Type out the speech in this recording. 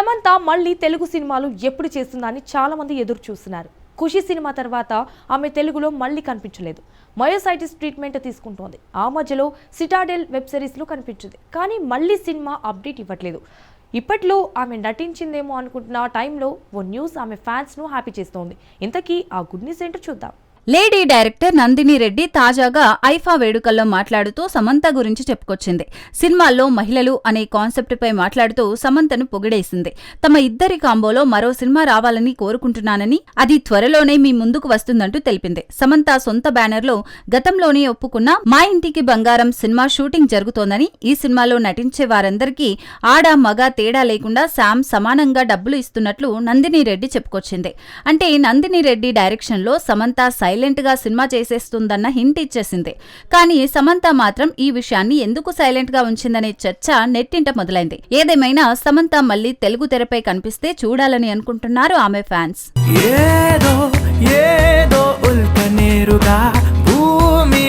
సమంత మళ్ళీ తెలుగు సినిమాలు ఎప్పుడు చేస్తుందని అని చాలామంది ఎదురు చూస్తున్నారు. ఖుషి సినిమా తర్వాత ఆమె తెలుగులో మళ్ళీ కనిపించలేదు. మయోసైటిస్ ట్రీట్మెంట్ తీసుకుంటోంది. ఆ మధ్యలో సిటాడెల్ వెబ్ సిరీస్లో కనిపించింది. కానీ మళ్ళీ సినిమా అప్డేట్ ఇవ్వట్లేదు. ఇప్పట్లో ఆమె నటించిందేమో అనుకుంటున్న టైంలో ఓ న్యూస్ ఆమె ఫ్యాన్స్ను హ్యాపీ చేస్తోంది. ఇంతకీ ఆ గుడ్ న్యూస్ ఏంటో చూద్దాం. లేడీ డైరెక్టర్ నందిని రెడ్డి తాజాగా ఐఫా వేడుకల్లో మాట్లాడుతూ సమంత గురించి చెప్పుకొచ్చింది. సినిమాల్లో మహిళలు అనే కాన్సెప్ట్పై మాట్లాడుతూ సమంతను పొగిడేసింది. తమ ఇద్దరి కాంబోలో మరో సినిమా రావాలని కోరుకుంటున్నానని అది త్వరలోనే మీ ముందుకు వస్తుందంటూ తెలిపింది. సమంత సొంత బ్యానర్లో గతంలోనే ఒప్పుకున్న మా ఇంటికి బంగారం సినిమా షూటింగ్ జరుగుతోందని ఈ సినిమాలో నటించే వారందరికీ ఆడ మగ తేడా లేకుండా శామ్ సమానంగా డబ్బులు ఇస్తున్నట్లు నందిని రెడ్డి చెప్పుకొచ్చింది. అంటే నందిని రెడ్డి డైరెక్షన్లో సమంత సైలెంట్గా సినిమా చేసేస్తుందన్న హింట్ ఇచ్చేసింది. కానీ సమంత మాత్రం ఈ విషయాన్ని ఎందుకు సైలెంట్గా ఉంచిందనే చర్చ నెట్టింట మొదలైంది. ఏదేమైనా సమంత మళ్ళీ తెలుగు తెరపై కనిపిస్తే చూడాలని అనుకుంటున్నారు ఆమె ఫ్యాన్స్. ఏదో